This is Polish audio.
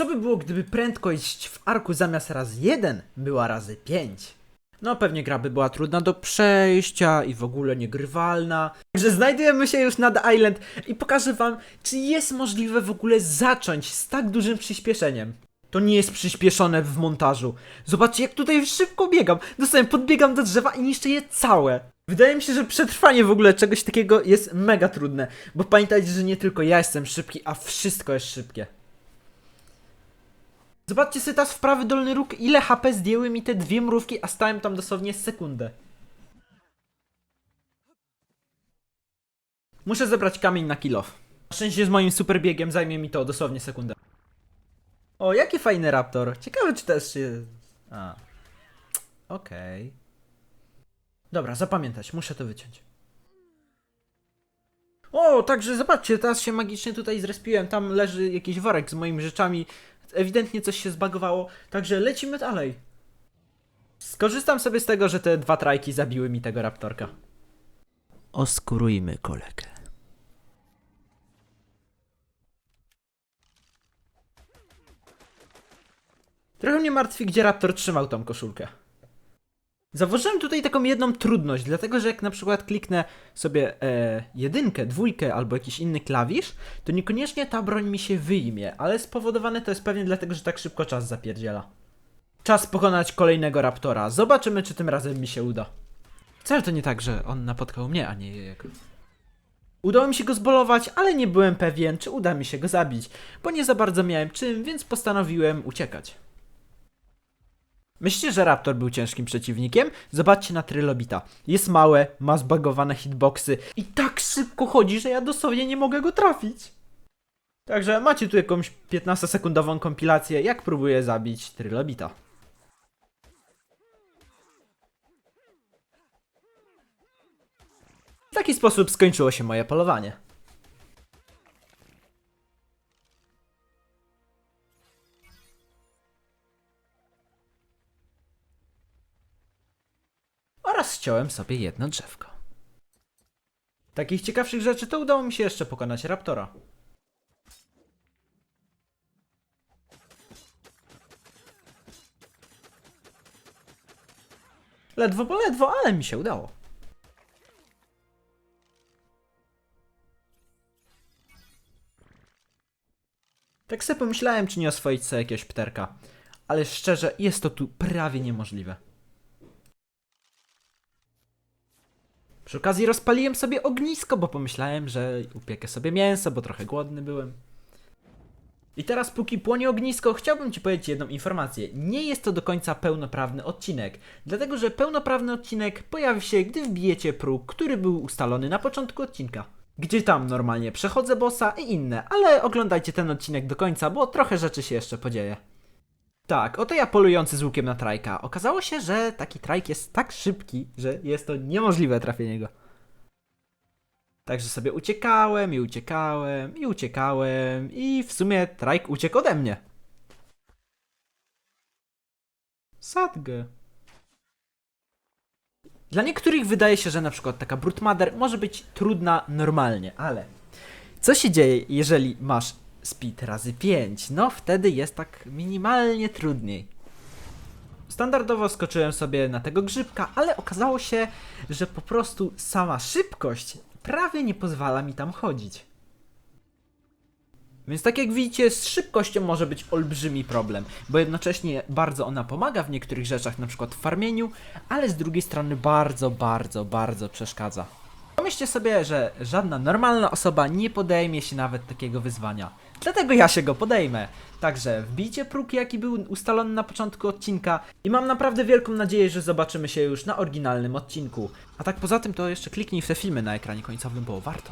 Co by było, gdyby prędkość w arku zamiast raz 1 była razy 5? No pewnie gra by była trudna do przejścia i w ogóle niegrywalna. Także znajdujemy się już nad Island i pokażę wam, czy jest możliwe w ogóle zacząć z tak dużym przyspieszeniem. To nie jest przyspieszone w montażu. Zobaczcie, jak tutaj szybko biegam. Dostałem, podbiegam do drzewa i niszczę je całe. Wydaje mi się, że przetrwanie w ogóle czegoś takiego jest mega trudne. Bo pamiętajcie, że nie tylko ja jestem szybki, a wszystko jest szybkie. Zobaczcie sobie teraz w prawy dolny róg, ile HP zdjęły mi te dwie mrówki, a stałem tam dosłownie sekundę. Muszę zebrać kamień na kill off. Szczęście z moim super biegiem zajmie mi to dosłownie sekundę. O, jaki fajny raptor. Ciekawe, czy też się... A. Okej. Dobra, zapamiętać, muszę to wyciąć. O, także zobaczcie, teraz się magicznie tutaj zrespiłem. Tam leży jakiś worek z moimi rzeczami. Ewidentnie coś się zbagowało, także lecimy dalej. Skorzystam sobie z tego, że te dwa trajki zabiły mi tego raptorka. Oskurujmy kolegę. Trochę mnie martwi, gdzie raptor trzymał tą koszulkę. Zauważyłem tutaj taką jedną trudność, dlatego że jak na przykład kliknę sobie e, jedynkę, dwójkę albo jakiś inny klawisz, to niekoniecznie ta broń mi się wyjmie, ale spowodowane to jest pewnie dlatego, że tak szybko czas zapierdziela. Czas pokonać kolejnego raptora. Zobaczymy, czy tym razem mi się uda. Wcale to nie tak, że on napotkał mnie, a nie jego. Udało mi się go zbolować, ale nie byłem pewien, czy uda mi się go zabić, bo nie za bardzo miałem czym, więc postanowiłem uciekać. Myślicie, że Raptor był ciężkim przeciwnikiem? Zobaczcie na Trylobita. Jest małe, ma zbagowane hitboxy i tak szybko chodzi, że ja dosłownie nie mogę go trafić. Także macie tu jakąś 15-sekundową kompilację, jak próbuję zabić Trylobita. W taki sposób skończyło się moje polowanie. Oraz ściąłem sobie jedno drzewko. Takich ciekawszych rzeczy to udało mi się jeszcze pokonać Raptora. Ledwo, bo ledwo, ale mi się udało. Tak sobie pomyślałem, czy nie oswoić sobie jakiegoś pterka. Ale szczerze, jest to tu prawie niemożliwe. Przy okazji rozpaliłem sobie ognisko, bo pomyślałem, że upiekę sobie mięso, bo trochę głodny byłem. I teraz, póki płonie ognisko, chciałbym Ci powiedzieć jedną informację. Nie jest to do końca pełnoprawny odcinek, dlatego że pełnoprawny odcinek pojawi się, gdy wbijecie próg, który był ustalony na początku odcinka. Gdzie tam normalnie przechodzę bossa i inne, ale oglądajcie ten odcinek do końca, bo trochę rzeczy się jeszcze podzieje. Tak, oto ja polujący z łukiem na trajka. Okazało się, że taki trajk jest tak szybki, że jest to niemożliwe trafienie go. Także sobie uciekałem i uciekałem i uciekałem i w sumie trajk uciekł ode mnie. Sadgę. Dla niektórych wydaje się, że na przykład taka Brutmother może być trudna normalnie, ale co się dzieje, jeżeli masz speed razy 5? No wtedy jest tak minimalnie trudniej. Standardowo skoczyłem sobie na tego grzybka, ale okazało się, że po prostu sama szybkość prawie nie pozwala mi tam chodzić. Więc tak jak widzicie, z szybkością może być olbrzymi problem, bo jednocześnie bardzo ona pomaga w niektórych rzeczach, na przykład w farmieniu, ale z drugiej strony bardzo, bardzo, bardzo przeszkadza. Pomyślcie sobie, że żadna normalna osoba nie podejmie się nawet takiego wyzwania. Dlatego ja się go podejmę. Także wbijcie próg, jaki był ustalony na początku odcinka i mam naprawdę wielką nadzieję, że zobaczymy się już na oryginalnym odcinku. A tak poza tym to jeszcze kliknij w te filmy na ekranie końcowym, bo warto.